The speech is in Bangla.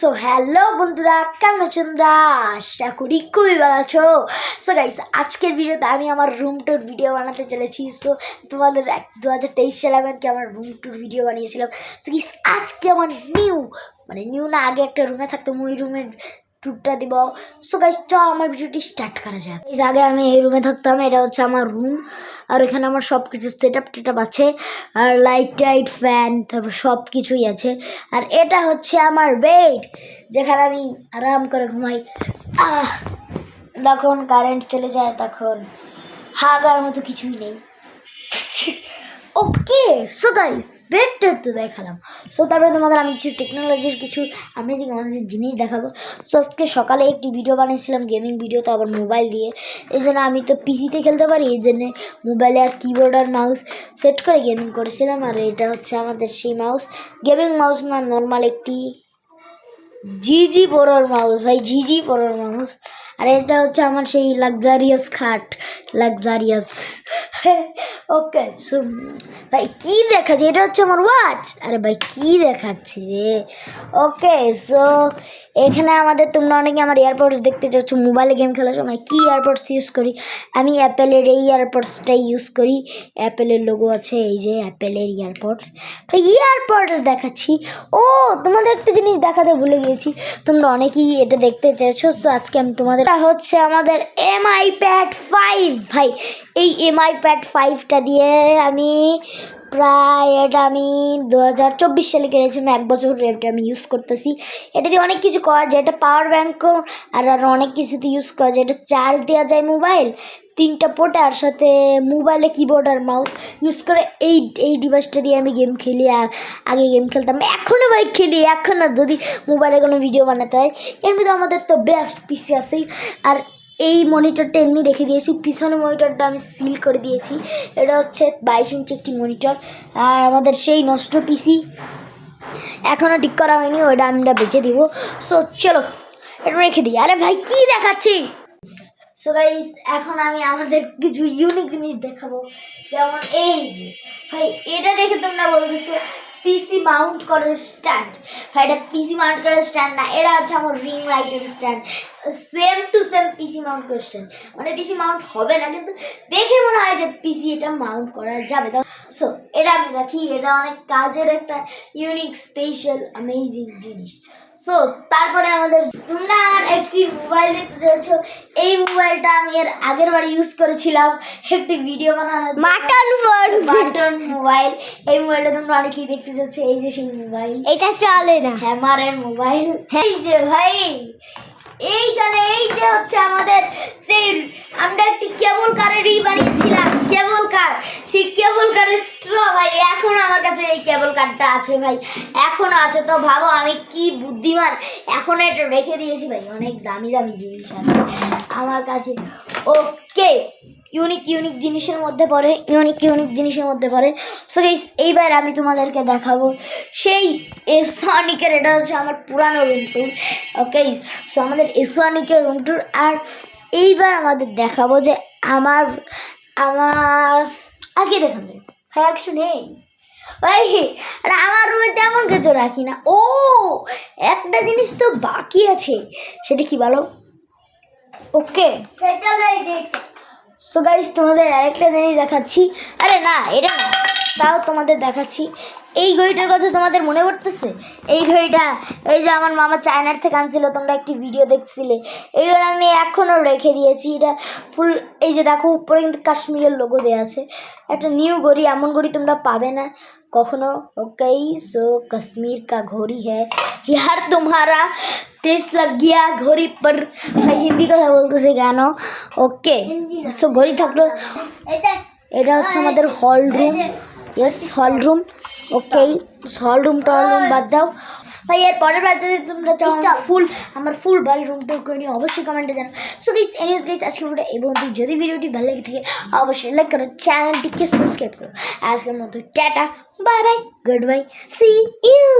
সো হ্যালো বন্ধুরা, কেমন আছো তোমরা? আশা করি খুবই ভালো আছো। সো গাইস আজকের ভিডিওতে আমি আমার রুম টুর ভিডিও বানাতে চলেছি। সো তোমাদের এক দু হাজার তেইশ সালে আমি আমার রুম টুর ভিডিও বানিয়েছিলাম। সো গাইস আজকে আমার নিউ মানে নিউ না, আগে একটা রুমে থাকতাম, ওই রুমের ট্যুরটা দিব। সো গাইস চল আমার ভিডিওটি স্টার্ট করা যাক। Guys, আগে আমি এই রুমে থাকতাম এটা হচ্ছে আমার রুম আর এখানে আমার সব কিছু সেট আপ টেট আছে। আর লাইট টাইট ফ্যান তারপর সব কিছুই আছে। আর এটা হচ্ছে আমার বেড যেখানে আমি আরাম করে ঘুমাই। আহ যখন কারেন্ট চলে যায় তখন হাগার মতো কিছুই নেই। ওকে সো গাইস বেড টেড তো দেখালাম। সো তারপরে তোমাদের আমি কিছু টেকনোলজির কিছু আমেজিং আমাদের জিনিস দেখাবো। সো আজকে সকালে একটি ভিডিও বানিয়েছিলাম গেমিং ভিডিও তো আবার মোবাইল দিয়ে। এই জন্য আমি তো পিসিতে খেলতে পারি, এই জন্যে মোবাইলে আর কিবোর্ড আর মাউস সেট করে গেমিং করেছিলাম। আর এটা হচ্ছে আমাদের সেই মাউস গেমিং মাউস না নর্মাল একটি জিজি পোরোর মাউস ভাই জিজি পোরোর মাউস আর এটা হচ্ছে আমার সেই লাক্সারিয়াস খাট লাক্সারিয়াস ওকে ভাই, কি দেখাচ্ছে? এটা হচ্ছে আমার ওয়াচ আরে ভাই, কি দেখাচ্ছে রে? ওকে সো এখানে আমাদের তোমরা অনেকে আমার এয়ারপডস দেখতে চাচ্ছ মোবাইলে গেম খেলার সময় কী এয়ারপডস ইউজ করি? আমি অ্যাপেলের এই এয়ারপডসটাই ইউজ করি। অ্যাপেলের লোগো আছে, এই যে অ্যাপেলের এয়ারপডস ভাই ইয়ারপডস দেখাচ্ছি। ও, তোমাদের একটা জিনিস দেখাতে ভুলে গিয়েছি। তোমরা অনেকেই এটা দেখতে চাইছো, তো আজকে আমি তোমাদের হচ্ছে আমাদের এমআই প্যাড ফাইভ ভাই, এই এমআই প্যাড ফাইভটা দিয়ে আমি প্রায় এটা আমি দু হাজার চব্বিশ সালে কিনেছিলাম এক বছর এটা আমি ইউজ করতেছি। এটা দিয়ে অনেক কিছু করা যায়, এটা পাওয়ার ব্যাঙ্কও আর আরও অনেক কিছুতে ইউজ করা যায়। এটা চার্জ দেওয়া যায় মোবাইল তিনটা পোর্টে আর সাথে মোবাইলে কিবোর্ড আর মাউস ইউজ করে এই এই ডিভাইসটা দিয়ে আমি গেম খেলি আগে গেম খেলতাম। এখনও ভাই খেলি এখনও যদি মোবাইলে কোনো ভিডিও বানাতে হয়। এর মধ্যে আমাদের তো বেস্ট পিসি আছেই। আর এই মনিটরটা এমনি রেখে দিয়েছি। পিছনে মনিটরটা আমি সিল করে দিয়েছি। এটা হচ্ছে বাইশ ইঞ্চি একটি মনিটর। আর আমাদের সেই নষ্ট পিসি এখনও ঠিক করা হয়নি, ওইটা আমরা বেঁচে দিব। সো চলো, এটা রেখে দিই। আরে ভাই, কি দেখাচ্ছি? সো গাইস এখন আমি আমাদের কিছু ইউনিক জিনিস দেখাবো। যেমন এই যে, ভাই, এটা দেখে তোমরা বলতেছো পিসি মাউন্ট করার স্ট্যান্ড এটা পিসি মাউন্ট করার স্ট্যান্ড না এটা হচ্ছে আমার রিং লাইটের stand same to same PC mount করার স্ট্যান্ড মানে পিসি মাউন্ট হবে না, কিন্তু দেখে মনে হয় যে পিসি এটা মাউন্ট করা যাবে। তো সো এটা আমি রাখি এটা অনেক কাজের একটা ইউনিক স্পেশাল অ্যামেজিং জিনিস। তো তারপরে আমাদের তোমরা আমার একটি মোবাইল দেখতে চাচ্ছ এই মোবাইলটা আমি এর আগের বার ইউজ করেছিলাম একটি ভিডিও বানানোর বাটন ফোন বাটন মোবাইল এই মোবাইলটা তোমরা অনেকেই দেখতে চাচ্ছ এই যে সেই মোবাইল এটা চলে না। হ্যামারের মোবাইল এই যে ভাই এইখানে এই যে হচ্ছে আমাদের সেই আমরা একটি কেবল কারেরই বানিয়েছিলাম কেবল কার সেই কেবল কারের স্ট্র ভাই এখন আমার কাছে এই কেবল কার্ডটা আছে ভাই। এখনও আছে, তো ভাবো আমি কি বুদ্ধিমান। এখন এটা রেখে দিয়েছি ভাই, অনেক দামি দামি জিনিস আছে। আমার কাছে, ওকে ইউনিক ইউনিক জিনিসের মধ্যে পড়ে ইউনিক ইউনিক জিনিসের মধ্যে পড়ে। সো গাইস এইবার আমি তোমাদেরকে দেখাবো সেই এসনিকের এটা হচ্ছে আমার পুরানো রুম ওকে সো আমাদের এসনিকের রুম আর এইবার আমাদের দেখাবো যে আমার আমার আগে দেখান যায় ভাই, আর কিছু নেই? আর আমার রুমে তেমন কিছু রাখি না। ও একটা জিনিস তো বাকি আছে সেটা কি বলো? ওকে। সেটা সো গাইজ তোমাদের আরেকটা জিনিস দেখাচ্ছি। আরে না এটা না তাও তোমাদের দেখাচ্ছি। এই ঘড়িটার কথা তোমাদের মনে পড়তেছে এই ঘড়িটা এই যে আমার মামা চায়নার থেকে আনছিল তোমরা একটি ভিডিও দেখছিলে এইগুলো আমি এখনও রেখে দিয়েছি এটা ফুল এই যে দেখো উপরে কিন্তু কাশ্মীরের লোগো দেওয়া আছে একটা নিউ ঘড়ি এমন ঘড়ি তোমরা পাবে না কখনো ওকে সো कश्मीर का घोड़ी है यार तुम्हारा टेस्ट लग गया घोड़ी पर ভাই হিন্দি কথা বলতেছে কেন ওকে সো ঘড়ি থাকলো এটা এটা হচ্ছে আমাদের hall room yes hall room okay hall room tall room বাদ দাও। ভাই এর পরের বার যদি তোমরা চাও ফুল আমার ফুল বাড়ি রুম টুর করে নিয়ে অবশ্যই কমেন্টে জানো সো গাইস এনিওয়েজ গাইস আজকে ভিডিও এই বন্ধু যদি ভিডিওটি ভালো লেগে থাকে অবশ্যই লাইক করো চ্যানেলটিকে সাবস্ক্রাইব করো। আজকের মতো tata bye bye good bye see you